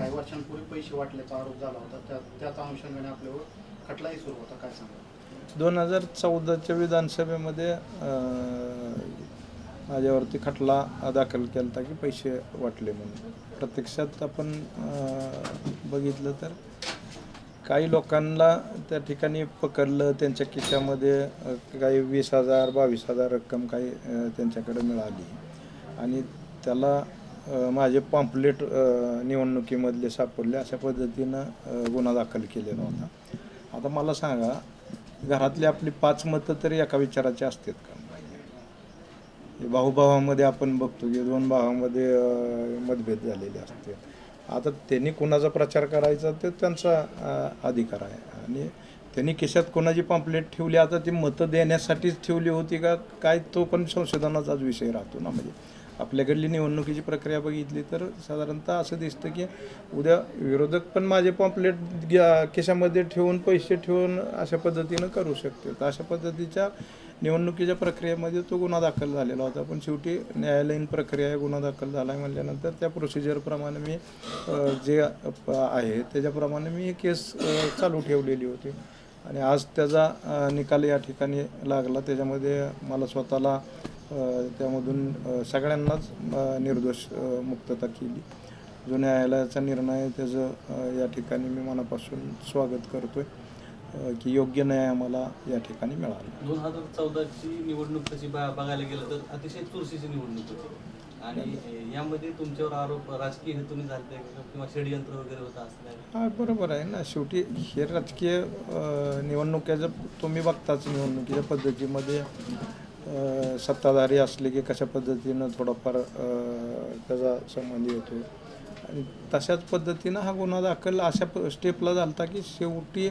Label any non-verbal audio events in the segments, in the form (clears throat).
काही वर्षांपूर्वी पैसे वाटल्याचा आरोप झाला होता. त्या त्याच अनुषंगाने आपल्यावर खटलाही सुरू होता. काय सांगा दोन हजार चौदाच्या विधानसभेमध्ये माझ्यावरती खटला दाखल केला होता की पैसे वाटले म्हणून. प्रत्यक्षात आपण बघितलं तर काही लोकांना त्या ठिकाणी पकडलं. त्यांच्या खिशामध्ये काही वीस हजार बावीस हजार रक्कम काही त्यांच्याकडे मिळाली. आणि त्याला माझे पॉम्पलेट निवडणुकीमधले सापडले अशा पद्धतीनं गुन्हा दाखल केलेला होता. आता मला सांगा घरातली आपली पाच मतं तरी एका विचाराची असतात का? भाऊभावामध्ये आपण बघतो की दोन भावामध्ये मतभेद झालेले असते. आता त्यांनी कुणाचा प्रचार करायचा ते त्यांचा अधिकार आहे. आणि त्यांनी केशात कोणाची पॉम्पलेट ठेवली आता ती मतं देण्यासाठीच ठेवली होती का? काय तो पण संशोधनाचाच विषय राहतो ना म्हणजे. आपल्याकडली निवडणुकीची प्रक्रिया बघितली तर साधारणतः असं दिसतं की उद्या विरोधक पण माझे पॉम्पलेट केशामध्ये ठेवून पैसे ठेवून अशा पद्धतीनं करू शकते तर अशा पद्धतीच्या निवडणुकीच्या प्रक्रियेमध्ये तो गुन्हा दाखल झालेला होता. पण शेवटी न्यायालयीन प्रक्रिया आहे, गुन्हा दाखल झाला आहे म्हणल्यानंतर त्या प्रोसिजरप्रमाणे मी जे प- आहे त्याच्याप्रमाणे मी केस चालू ठेवलेली होती. आणि आज त्याचा निकाल या ठिकाणी लागला. त्याच्यामध्ये मला स्वतःला त्यामधून सगळ्यांनाच निर्दोष मुक्तता केली. जो न्यायालयाचा निर्णय त्याचं या ठिकाणी मी मनापासून स्वागत करतोय की योग्य न्याय आम्हाला या ठिकाणी मिळाला. दोन हजार चौदाची निवडणूक तशी बघायला गेलं तर अतिशय चुरशीची निवडणूक होती. आणि यामध्ये तुमच्यावर आरोप राजकीय हेतूने झाले किंवा षडयंत्र वगैरे होतं असं हा बरोबर आहे ना. शेवटी हे राजकीय निवडणुकीचं तुम्ही बघताच निवडणुकीच्या पद्धतीमध्ये सत्ताधारी असले की कशा पद्धतीनं थोडाफार त्याचा संबंध येतो. आणि तशाच पद्धतीनं हा गुन्हा दाखल अशा प स्टेपला झाला होता की शेवटी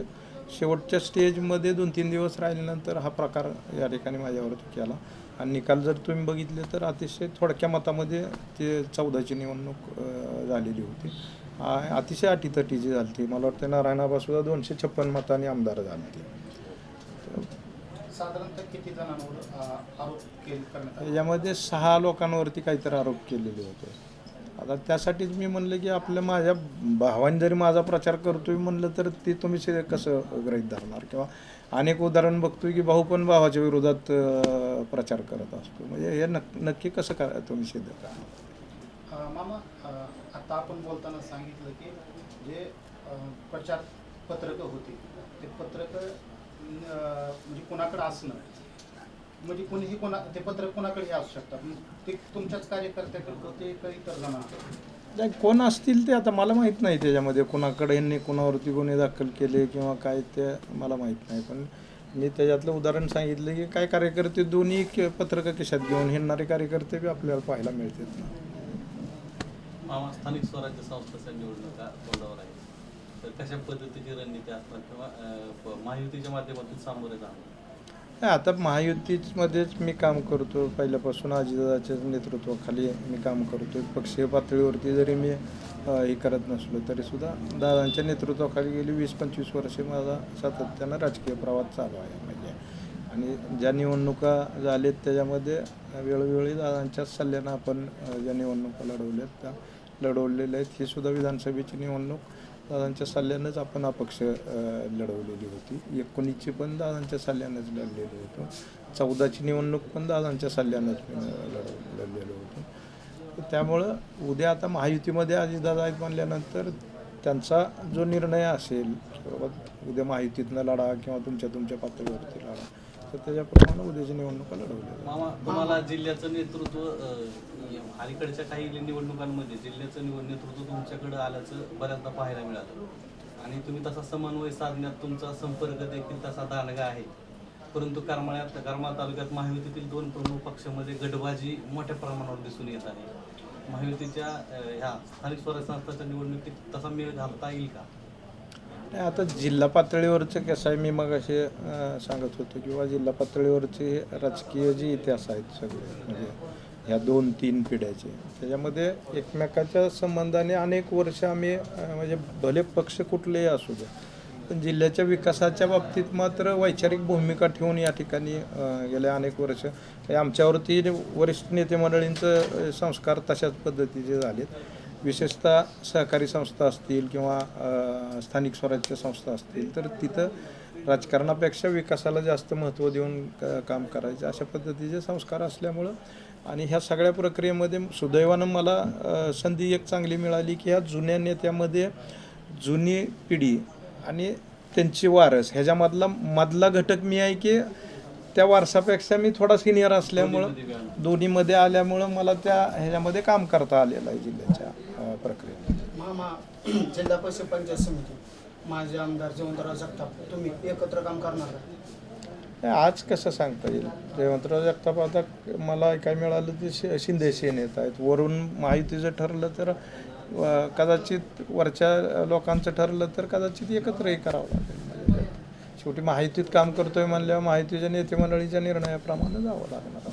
शेवटच्या स्टेजमध्ये दोन तीन दिवस राहिल्यानंतर हा प्रकार या ठिकाणी माझ्यावरती केला. आणि निकाल जर तुम्ही बघितले तर अतिशय थोडक्या मतामध्ये ते चौदाची निवडणूक झालेली होती. आ- अतिशय अटीतटीची झाली ती मला वाटतं नारायणाबा दोनशे छप्पन मतांनी आमदार झाले ते साधारणतः किती जणांवर अ, आरोप केले करण्यात आले? याच्यामध्ये सहा लोकांवरती काहीतरी आरोप केलेले होते. आता त्यासाठीच मी म्हणलं की आपल्या माझ्या भावाने जरी माझा प्रचार करतोय म्हणलं तर ते तुम्ही शे- कसं गृहीत धरणार? किंवा अनेक उदाहरण बघतोय की भाऊ पण भावाच्या विरोधात अं, प्रचार करत असतो. म्हणजे हे नक नक्की कसं करा तुम्ही सिद्ध करा अ, मामा अ, आता आपण बोलताना सांगितलं की जे अ, प्रचार पत्रकं होती ते पत्रकं म्हणजे कोणाकडे असणं. म्हणजे कोणीही कोणा ते पत्रक कोणाकडेही असू शकतात. मग ते तुमच्याच कार्यकर्त्याकडे होते का इतर जणांकडे. नाही कोण असतील ते आता मला माहीत नाही त्याच्यामध्ये. कोणाकडे यांनी कोणावरती गुन्हे दाखल केले किंवा काय ते मला माहीत नाही. पण मी त्याच्यातलं उदाहरण सांगितलं की काय कार्यकर्ते दोन्ही के- पत्रकं खिशात घेऊन हिंडणारे कार्यकर्ते बी आपल्याला पाहायला मिळतात ना. स्थानिक स्वराज्य संस्थाच्या निवडणुका तोंडावर आहे तर कशा पद्धतीची रणनीती असणार किंवा महायुतीच्या माध्यमातून सामोरे जाणार नाही, आता महायुतीमध्येच मी काम करतो. पहिल्यापासून अजितदादाच्या नेतृत्वाखाली मी काम करतो पक्षीय पातळीवरती जरी मी हे करत नसलो तरीसुद्धा दादांच्या नेतृत्वाखाली गेली वीस पंचवीस वर्षे माझा सातत्यानं राजकीय प्रवास चालू आहे. म्हणजे आणि ज्या निवडणुका झाल्यात त्याच्यामध्ये वेळोवेळी दादांच्या सल्ल्यानं आपण ज्या निवडणुका लढवल्यात त्या लढवलेल्या आहेत. ही सुद्धा विधानसभेची निवडणूक. दादांच्या सल्ल्यानंच आपण अपक्ष लढवलेली होती. एकोणीसची पण दादांच्या सल्ल्यानंच लढलेलो होतो. चौदाची निवडणूक पण दादांच्या सल्ल्यानंच लढ लढव लढलेलो होतो. त्यामुळं उद्या आता महायुतीमध्ये अजितदादा आहेत म्हणल्यानंतर त्यांचा जो निर्णय असेल उद्या महायुतीतनं लढा किंवा तुमच्या तुमच्या पातळीवरती लढा तर त्याच्याप्रमाणे उद्याची निवडणुका लढवल्या मामा तुम्हाला जिल्ह्याचं नेतृत्व अ, अलीकडच्या काही निवडणुकांमध्ये जिल्ह्याचं निवड नेतृत्व तुमच्याकडे आल्याचं बऱ्याचदा पाहायला मिळालं. आणि तुम्ही तसा समन्वय साधण्यात तुमचा संपर्क देखील तसा दानगा आहे. परंतु करमाळ्यात करमाळ तालुक्यात महायुतीतील दोन प्रमुख पक्षामध्ये गटबाजी मोठ्या प्रमाणावर दिसून येत आहे. महायुतीच्या अ, ह्या स्थानिक स्वराज्य संस्थाच्या निवडणुकीत तसा मेळ घालता येईल का? नाही आता जिल्हा पातळीवरचं कसं आहे मी मग असे सांगत होतो किंवा जिल्हा पातळीवरचे राजकीय जे इतिहास आहेत सगळे म्हणजे ह्या दोन तीन पिढ्याचे त्याच्यामध्ये एकमेकाच्या संबंधाने अनेक वर्ष आम्ही म्हणजे भले पक्ष कुठलेही असू द्या पण जिल्ह्याच्या विकासाच्या बाबतीत मात्र वैचारिक भूमिका ठेवून या ठिकाणी गेल्या अनेक वर्ष आमच्यावरती वरिष्ठ नेते मंडळींचं संस्कार तशाच पद्धतीचे झालेत. विशेषतः सहकारी संस्था असतील किंवा स्थानिक स्वराज्य संस्था असतील तर तिथं राजकारणापेक्षा विकासाला जास्त महत्त्व देऊन काम करायचे अशा पद्धतीचे संस्कार असल्यामुळं आणि ह्या सगळ्या प्रक्रियेमध्ये सुदैवानं मला संधी एक चांगली मिळाली की ह्या जुन्या नेत्यामध्ये जुनी पिढी आणि त्यांची वारस ह्याच्यामधला मधला घटक मी आहे की त्या वारसापेक्षा मी थोडा सिनियर असल्यामुळं. दोन्हीमध्ये आल्यामुळं मला त्या ह्याच्यामध्ये काम करता आलेलं आहे जिल्ह्याच्या अ, प्रक्रियेत मामा (clears throat) जिल्हा परिषद पंचायत समिती माझे आमदार जयवंतराव जगताप तुम्ही एकत्र काम करणार का? आज कसं सांगता येईल? जयवंतराव जगताप आता मला काय मिळालं ते शिंदे सेनेत आहेत. वरून माहितीचं ठरलं तर कदाचित वरच्या लोकांचं ठरलं तर कदाचित एकत्रही करावं लागेल. म्हणजे. शेवटी माहितीत काम करतोय म्हणल्यावर माहितीच्या नेते मंडळीच्या निर्णयाप्रमाणे जावं लागणार.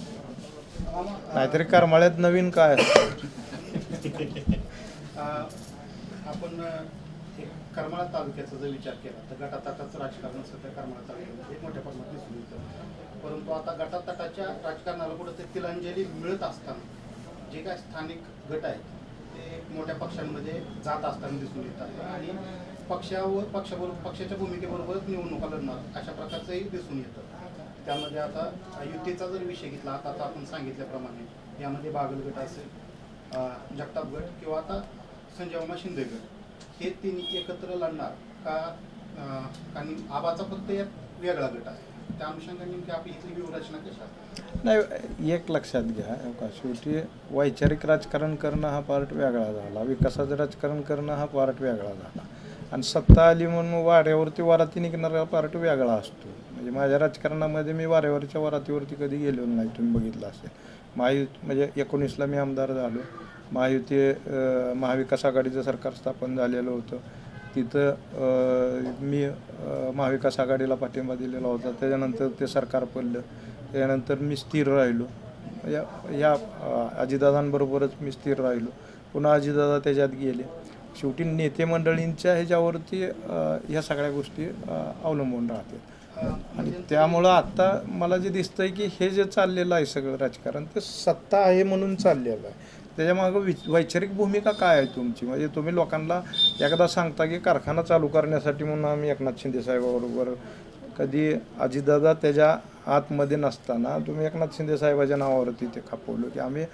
नाहीतरी करमाळ्यात नवीन काय? (laughs) आपण एक करमाळा तालुक्याचा जर विचार केला तर गटातटाचं राजकारण सध्या करमाळा तालुक्यामध्ये. मोठ्या प्रमाणात दिसून येतं. परंतु आता गटातटाच्या राजकारणाला कुठंतरी तिलांजली मिळत असताना जे काय स्थानिक गट आहेत ते मोठ्या पक्षांमध्ये जात असताना दिसून येतात. आणि पक्षावर पक्षाबरोबर पक्षाच्या भूमिकेबरोबरच निवडणुका लढणार अशा प्रकारचंही दिसून येतं. त्यामध्ये आता युतीचा जर विषय घेतला आता आता आपण सांगितल्याप्रमाणे यामध्ये बागल गट असेल जगताप गट किंवा आता संजय मामा शिंदेकर हे तिन्ही एकत्र लढणार का कारण आबाचा फक्त एक वेगळा गट आहे. त्या अनुषंगाने नेमकी आपली इथली व्यूहरचना कशा नाही एक लक्षात घ्या का शेवटी वैचारिक राजकारण करणं हा पार्ट वेगळा झाला. विकासाचं राजकारण करणं हा पार्ट वेगळा झाला. आणि सत्ता आली म्हणून वाऱ्यावरती वाराती निघणारा पार्ट वेगळा असतो. म्हणजे माझ्या राजकारणामध्ये मी वाऱ्यावरच्या वरातीवरती कधी गेलो नाही तुम्ही बघितलं असेल. महायुत म्हणजे एकोणीसला मी आमदार झालो. महायुती महाविकास आघाडीचं सरकार स्थापन झालेलं होतं. तिथं मी महाविकास आघाडीला पाठिंबा दिलेला होता. त्याच्यानंतर ते सरकार पडलं. त्यानंतर मी स्थिर राहिलो. या या अजितदादांबरोबरच मी स्थिर राहिलो. पुन्हा अजितदादा त्याच्यात गेले. शेवटी नेते मंडळींच्या ह्याच्यावरती ह्या सगळ्या गोष्टी अवलंबून राहतात. आणि त्यामुळं आत्ता मला जे दिसतंय की हे जे चाललेलं आहे सगळं राजकारण ते सत्ता आहे म्हणून चाललेलं आहे. त्याच्यामागं वि वैचारिक भूमिका काय आहे तुमची? म्हणजे तुम्ही लोकांना एकदा सांगता की कारखाना चालू करण्यासाठी म्हणून आम्ही एकनाथ शिंदे साहेबाबरोबर कधी अजितदादा त्याच्या आतमध्ये नसताना तुम्ही एकनाथ शिंदे साहेबाच्या नावावरती ते खापवलं की आम्ही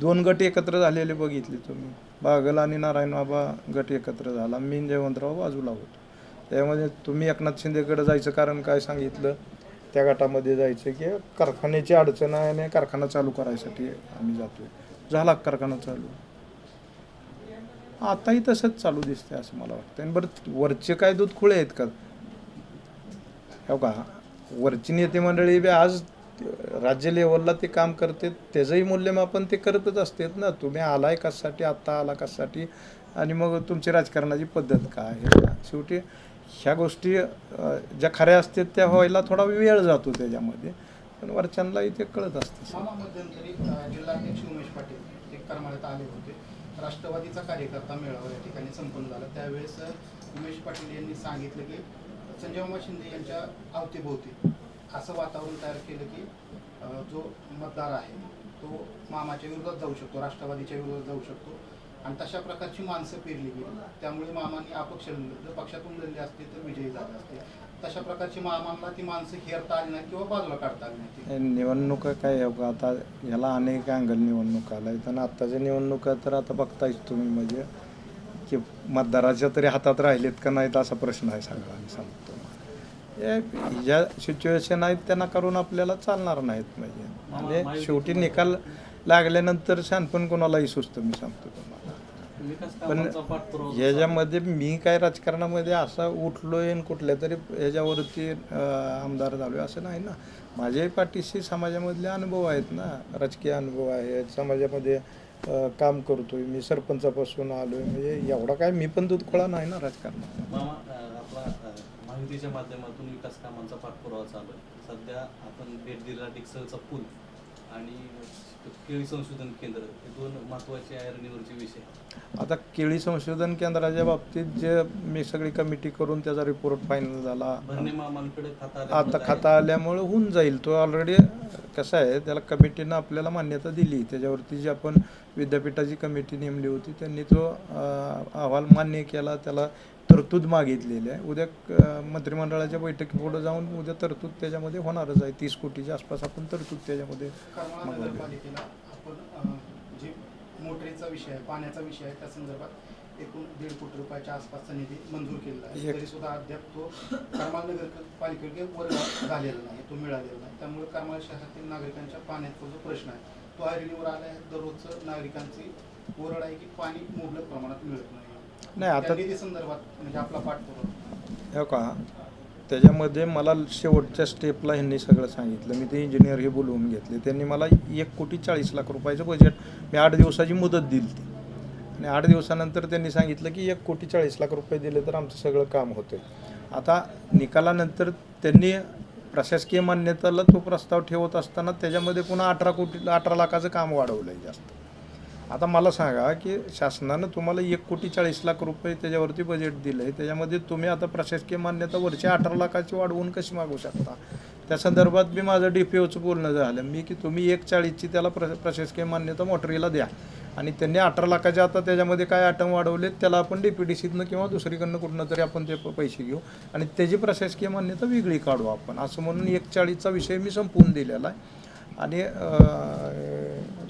दोन गट एकत्र झालेले बघितले तुम्ही. बागल आणि नारायण बाबा गट एकत्र झाला. मी जयवंतराव बाजूला होतो. त्यामध्ये तुम्ही एकनाथ शिंदेकडे जायचं कारण काय सांगितलं? त्या गटामध्ये जायचं की कारखान्याची अडचण आहे आणि कारखाना चालू करायसाठी आम्ही जातोय. झाला कारखाना चालू. आताही तसंच चालू दिसतंय असं मला वाटतं आणि बरं वरचे काय दूध खुळे आहेत का? हो का? वरची नेते मंडळी बी आज राज्य लेवलला ते काम करते त्याचंही मूल्यमापन ते करतच असतात ना. तुम्ही आलाय कशासाठी? आत्ता आला कशासाठी? आणि मग तुमची राजकारणाची पद्धत काय हे शेवटी ह्या गोष्टी ज्या खऱ्या असतात त्या व्हायला थोडा वेळ जातो त्याच्यामध्ये. पण वरच्यांनाही ते कळत असतं. मामा मध्यंतरी जिल्हाध्यक्ष उमेश पाटील एक करमाळ्यात आले होते. राष्ट्रवादीचा कार्यकर्ता मेळावा या ठिकाणी संपन्न झाला. त्यावेळेस उमेश पाटील यांनी सांगितलं की संजय मामा शिंदे यांच्या अवतीभोवती असं वातावरण तयार केलं की जो मतदार आहे तो मामाच्या विरोधात जाऊ शकतो राष्ट्रवादीच्या विरोधात जाऊ शकतो. आणि तशा प्रकारची माणसं पेरली गेली. त्यामुळे मामाने अपक्ष जर पक्षातून लढले असते तर विजयी झाले असते. तशा प्रकारची मामांना ती माणसं हेरता आली नाही किंवा बाजूला काढता आली नाही हे निवडणुका काय आहे? का आता ह्याला अनेक अँगल निवडणुका आल्या आहेत आणि आत्ताच्या निवडणुका तर आता बघतायच तुम्ही म्हणजे की मतदाराच्या तरी हातात राहिलेत का नाहीत असा प्रश्न आहे सगळा मी सांगतो. हे ज्या सिच्युएशन आहेत त्यांना करून आपल्याला चालणार नाहीत म्हणजे आणि शेवटी निकाल लागल्यानंतर शहाणपण कोणालाही सुचतं मी सांगतो. पण ह्याच्यामध्ये मी काय राजकारणामध्ये असा उठलोय आणि कुठल्या तरी ह्याच्यावरती आमदार झालो असं नाही ना. माझ्याही पाठीशी समाजामधले अनुभव आहेत ना. राजकीय अनुभव आहेत समाजामध्ये काम करतोय. मी सरपंचापासून आलोय. म्हणजे एवढा काय मी पण दूधखोळा नाही ना राजकारणात माहितीच्या माध्यमातून विकास कामांचा पाठपुरावा चालू आहे. सध्या आपण भेट दिलेला डिक्सलचा पूल. आणि केळी संशोधन केंद्र हे दोन महत्त्वाचे ऐरणीवरचे विषय. आता केळी संशोधन केंद्राच्या बाबतीत जे मी सगळी कमिटी करून त्याचा रिपोर्ट फायनल झाला. आता खाता आल्यामुळे होऊन जाईल. तो ऑलरेडी कसं आहे त्याला कमिटीनं आपल्याला मान्यता दिली. त्याच्यावरती जी आपण विद्यापीठाची कमिटी नेमली होती त्यांनी तो अहवाल मान्य केला. त्याला तरतूद मागितलेली आहे. उद्या मंत्रिमंडळाच्या बैठकीपुढे जाऊन उद्या तरतूद त्याच्यामध्ये होणारच आहे. तीस कोटीच्या आसपास आपण तरतूद त्याच्यामध्ये मोटरीचा विषय आहे पाण्याचा विषय आहे त्या संदर्भात एकूण दीड कोटी रुपयाच्या आसपासचा निधी मंजूर केलेला आहे. तरी सुद्धा अद्याप तो करमाळ नगरपालिकेकडे वर्ग झालेला नाही तो मिळालेला नाही. त्यामुळे करमाळ शहरातील नागरिकांच्या पाण्याचा जो प्रश्न आहे तो ऐरणीवर आला आहे दररोजचं नागरिकांची ओरड आहे की पाणी मुबलक प्रमाणात मिळत नाही. नाही, आता- त्या निधी संदर्भात म्हणजे आपला पाठपुरावा हो का? त्याच्यामध्ये मला शेवटच्या स्टेपला ह्यांनी सगळं सांगितलं. मी ते इंजिनियर हे बोलवून घेतले. त्यांनी मला एक कोटी चाळीस लाख रुपयाचं बजेट मी आठ दिवसाची मुदत दिली ती. आणि आठ दिवसानंतर त्यांनी सांगितलं की एक कोटी चाळीस लाख रुपये दिले तर आमचं सगळं काम होतं आता निकालानंतर त्यांनी प्रशासकीय मान्यताला तो प्रस्ताव ठेवत असताना त्याच्यामध्ये पुन्हा अठरा कोटी अठरा लाखाचं काम वाढवलं आहे जास्त. आता मला सांगा की शासनानं तुम्हाला एक कोटी चाळीस लाख रुपये त्याच्यावरती बजेट दिलं आहे त्याच्यामध्ये तुम्ही आता प्रशासकीय मान्यता वरची अठरा लाखाची वाढवून कशी मागू शकता? त्या संदर्भात मी माझं डी पी ओचं बोलणं झालं. मी की तुम्ही एक चाळीसची त्याला प्र प्रशासकीय मान्यता मोटरीला द्या. आणि त्यांनी अठरा लाखाच्या आता त्याच्यामध्ये काय आटम वाढवलेत त्याला आपण डी पी डी सीतनं किंवा दुसरीकडनं कुठनं तरी आपण ते प- पैसे घेऊ. आणि त्याची प्रशासकीय मान्यता वेगळी काढू आपण. असं म्हणून एक चाळीसचा विषय मी संपवून दिलेला आहे. आणि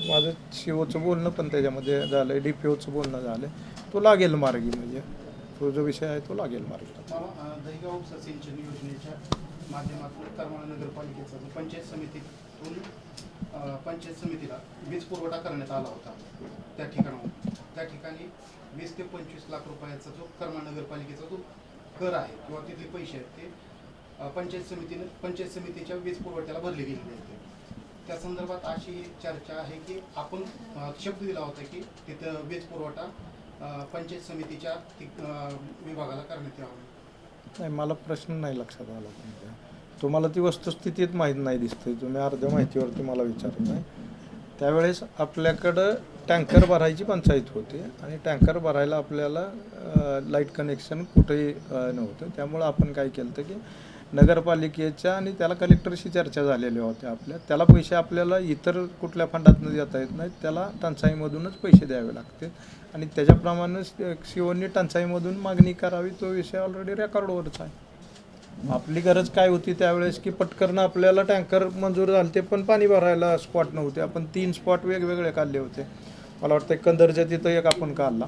माझं शिवचं बोलणं पण त्याच्यामध्ये झालं आहे डी पी ओचं बोलणं झालं आहे तो लागेल मार्गी म्हणजे. तो जो विषय आहे तो लागेल मार्गी. मला उपसा सिंचन योजनेच्या माध्यमातून करमाळा नगरपालिकेचा जो पंचायत समितीतून पंचायत समितीला वीज पुरवठा करण्यात आला होता त्या ठिकाणाहून. त्या ठिकाणी वीस ते पंचवीस लाख रुपयाचा जो करमाळा नगरपालिकेचा जो कर आहे किंवा तिथले पैसे आहेत ते पंचायत समितीनं पंचायत समितीच्या वीज पुरवठ्याला भरले गेलेले आहेत. त्या संदर्भात अशी चर्चा आहे की आपण शब्द दिला होता की तिथं वीज पुरवठा पंचायत समितीच्या विभागाला करण्यात यावा. नाही मला प्रश्न नाही लक्षात आला तुमच्या. तुम्हाला ती वस्तुस्थितीत माहीत नाही दिसते तुम्ही अर्ध्या माहितीवरती मला विचारत नाही. त्यावेळेस आपल्याकडं टँकर भरायची पंचायत होती आणि टँकर भरायला आपल्याला लाइट कनेक्शन कुठेही नव्हतं. त्यामुळं आपण काय केलं तर की नगरपालिकेच्या आणि त्याला कलेक्टरशी चर्चा झालेल्या होत्या आपल्या. त्याला पैसे आपल्याला इतर कुठल्या फंडातनं देता येत नाहीत त्याला टंचाईमधूनच पैसे द्यावे लागते. आणि त्याच्याप्रमाणेच शिवनी टंचाईमधून मागणी करावी तो विषय ऑलरेडी रेकॉर्डवरच आहे. आपली गरज काय होती त्यावेळेस की पटकरनं आपल्याला टँकर मंजूर झाले ते पण पाणी भरायला स्पॉट नव्हते. आपण तीन स्पॉट वेगवेगळे काढले होते. मला वाटतं कंदरच्या तिथं एक आपण काढला.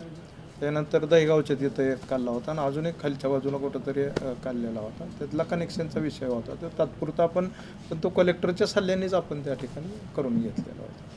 त्यानंतर दहीगावच्या तिथं एक काढला होता आणि अजून एक खालच्या बाजूला कुठंतरी काढलेला होता. त्यातला कनेक्शनचा विषय होता. तो तात्पुरता आपण पण तो कलेक्टरच्या सल्ल्यानेच आपण त्या ठिकाणी करून घेतलेला होता.